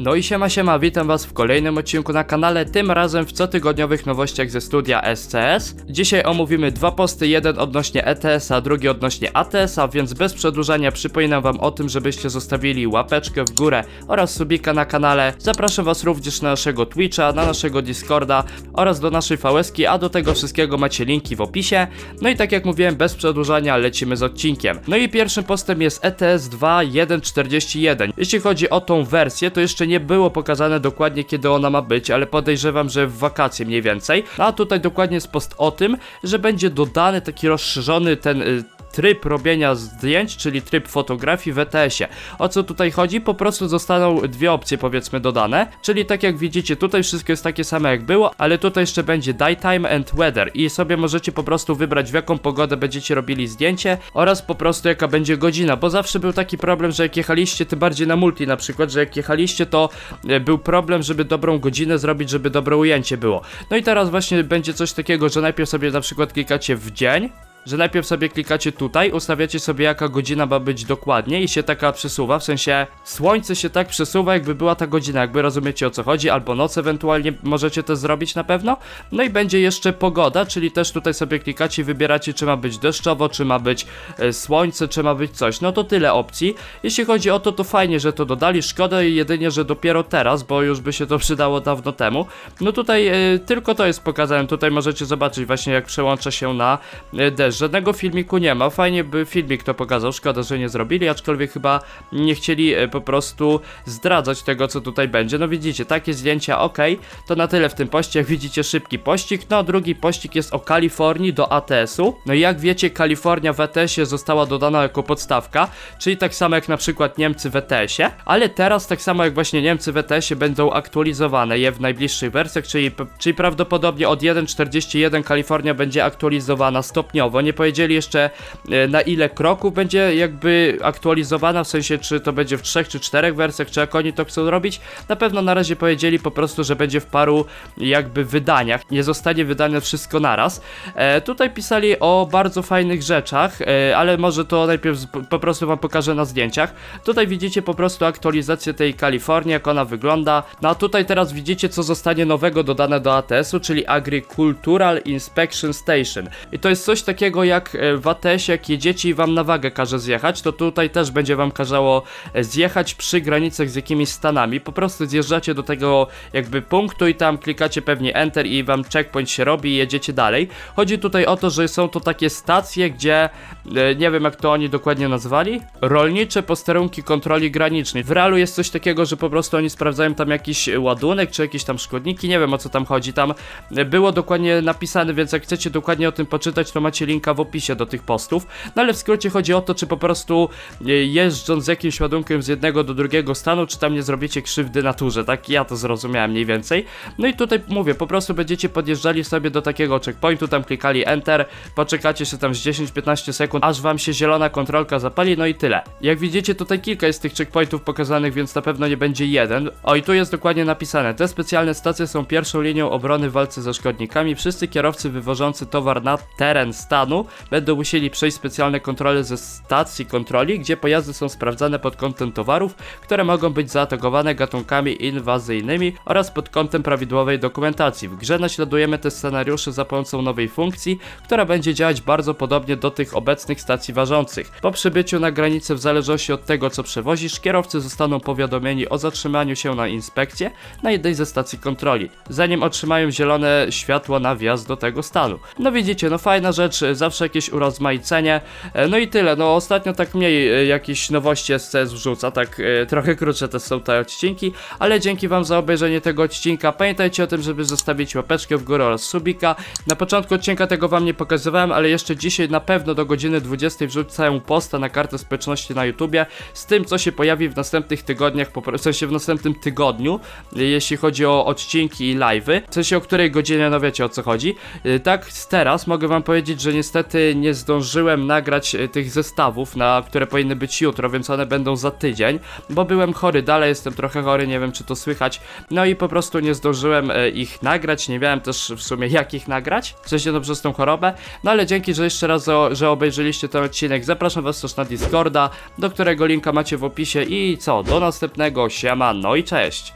No i siema siema, witam was w kolejnym odcinku na kanale, tym razem w cotygodniowych nowościach ze studia SCS. Dzisiaj omówimy dwa posty, jeden odnośnie ETS-a, drugi odnośnie ATS-a, więc bez przedłużania przypominam wam o tym, żebyście zostawili łapeczkę w górę oraz subika na kanale. Zapraszam was również na naszego Twitcha, na naszego Discorda oraz do naszej VSki, a do tego wszystkiego macie linki w opisie. No i tak jak mówiłem, bez przedłużania lecimy z odcinkiem. No i pierwszym postem jest ETS 2.1.41. Jeśli chodzi o tą wersję, to jeszcze nie było pokazane dokładnie kiedy ona ma być, ale podejrzewam, że w wakacje mniej więcej. A tutaj dokładnie jest post o tym, że będzie dodany taki rozszerzony ten y, tryb robienia zdjęć, czyli tryb fotografii w ETS-ie. O co tutaj chodzi? Po prostu zostaną dwie opcje powiedzmy dodane, czyli tak jak widzicie tutaj wszystko jest takie same jak było, ale tutaj jeszcze będzie daytime and weather i sobie możecie po prostu wybrać w jaką pogodę będziecie robili zdjęcie oraz po prostu jaka będzie godzina, bo zawsze był taki problem, że jak jechaliście tym bardziej na multi na przykład, że jak jechaliście to e, był problem, żeby dobrą godzinę zrobić, żeby dobre ujęcie było. No i teraz właśnie będzie coś takiego, że najpierw sobie na przykład klikacie w dzień, że najpierw sobie klikacie tutaj, ustawiacie sobie jaka godzina ma być dokładnie i się taka przesuwa, w sensie słońce się tak przesuwa jakby była ta godzina, jakby rozumiecie o co chodzi, albo noc ewentualnie możecie to zrobić na pewno. No i będzie jeszcze pogoda, czyli też tutaj sobie klikacie i wybieracie czy ma być deszczowo, czy ma być e, słońce, czy ma być coś. No to tyle opcji. Jeśli chodzi o to, to fajnie, że to dodali, szkoda jedynie, że dopiero teraz, bo już by się to przydało dawno temu. No tutaj e, tylko to jest pokazane, tutaj możecie zobaczyć właśnie jak przełącza się na e, deszcz. Żadnego filmiku nie ma, fajnie by filmik to pokazał, szkoda, że nie zrobili, aczkolwiek chyba nie chcieli e, po prostu zdradzać tego, co tutaj będzie. No widzicie, takie zdjęcia, ok, to na tyle w tym poście, jak widzicie szybki pościg, no drugi pościg jest o Kalifornii do ATS-u. No i jak wiecie, Kalifornia w ATS-ie została dodana jako podstawka, czyli tak samo jak na przykład Niemcy w ETS-ie, ale teraz tak samo jak właśnie Niemcy w ETS-ie będą aktualizowane je w najbliższych wersjach, czyli, czyli prawdopodobnie od 1.41 Kalifornia będzie aktualizowana stopniowo, nie powiedzieli jeszcze e, na ile kroków będzie jakby aktualizowana, w sensie czy to będzie w trzech czy czterech wersjach, czy jak oni to chcą robić. Na pewno na razie powiedzieli po prostu, że będzie w paru jakby wydaniach, nie zostanie wydane wszystko naraz. E, tutaj pisali o bardzo fajnych rzeczach, e, ale może to najpierw po prostu wam pokażę na zdjęciach. Tutaj widzicie po prostu aktualizację tej Kalifornii, jak ona wygląda. No a tutaj teraz widzicie, co zostanie nowego dodane do ATS-u, czyli Agricultural Inspection Station. I to jest coś takiego jak e, w ATS-ie, jak jedziecie i wam na wagę każe zjechać, to tutaj też będzie wam każało e, zjechać przy granicach z jakimiś stanami. Po prostu zjeżdżacie do tego jakby punktu i tam klikacie pewnie Enter i wam checkpoint się robi i jedziecie dalej. Chodzi tutaj o to, że są to takie stacje, gdzie e, nie wiem jak to oni dokładnie nazwali, rolnicze posterunki kontroli granicznej. W realu jest coś takiego, że po prostu oni sprawdzają tam jakiś ładunek, czy jakieś tam szkodniki, nie wiem o co tam chodzi. Tam było dokładnie napisane, więc jak chcecie dokładnie o tym poczytać, to macie linka w opisie do tych postów. No ale w skrócie chodzi o to, czy po prostu e, jeżdżąc z jakimś ładunkiem z jednego do drugiego stanu, czy tam nie zrobicie krzywdy naturze, tak? Ja to zrozumiałem mniej więcej. No i tutaj mówię, po prostu będziecie podjeżdżali sobie do takiego checkpointu, tam klikali Enter, poczekacie się tam z 10-15 sekund, aż wam się zielona kontrolka zapali, no i tyle. Jak widzicie, tutaj kilka jest tych checkpointów pokazanych, więc na pewno nie będzie jeden. O i tu jest dokładnie napisane, te specjalne stacje są pierwszą linią obrony w walce ze szkodnikami. Wszyscy kierowcy wywożący towar na teren stanu będą musieli przejść specjalne kontrole ze stacji kontroli, gdzie pojazdy są sprawdzane pod kątem towarów, które mogą być zaatakowane gatunkami inwazyjnymi oraz pod kątem prawidłowej dokumentacji. W grze naśladujemy te scenariusze za pomocą nowej funkcji, która będzie działać bardzo podobnie do tych obecnych stacji ważących. Po przybyciu na granicę w zależności od tego co przewozisz, kierowcy zostaną powiadomieni o zatrzymaniu się na inspekcję na jednej ze stacji kontroli, zanim otrzymają zielone światło na wjazd do tego stanu. No widzicie, no fajna rzecz, zawsze jakieś urozmaicenie. E, No i tyle, no ostatnio tak mniej e, jakieś nowości SCS wrzuca, tak e, trochę krótsze też są te odcinki, ale dzięki wam za obejrzenie tego odcinka. Pamiętajcie o tym, żeby zostawić łapeczkę w górę oraz subika. Na początku odcinka tego wam nie pokazywałem, ale jeszcze dzisiaj na pewno do godziny 20 wrzucę posta na kartę społeczności na YouTubie z tym, co się pojawi w następnych tygodniach, po, w sensie w następnym tygodniu, jeśli chodzi o odcinki i live'y, w sensie o której godzinie, no wiecie o co chodzi. Tak, teraz mogę wam powiedzieć, że niestety niestety nie zdążyłem nagrać e, tych zestawów, na które powinny być jutro, więc one będą za tydzień, bo byłem chory, dalej jestem trochę chory, nie wiem czy to słychać, no i po prostu nie zdążyłem e, ich nagrać, nie miałem też w sumie jak ich nagrać, w sensie no przez tą chorobę, no ale dzięki, że jeszcze raz, o, że obejrzeliście ten odcinek, zapraszam was też na Discorda, do którego linka macie w opisie i co, do następnego, siema, no i cześć!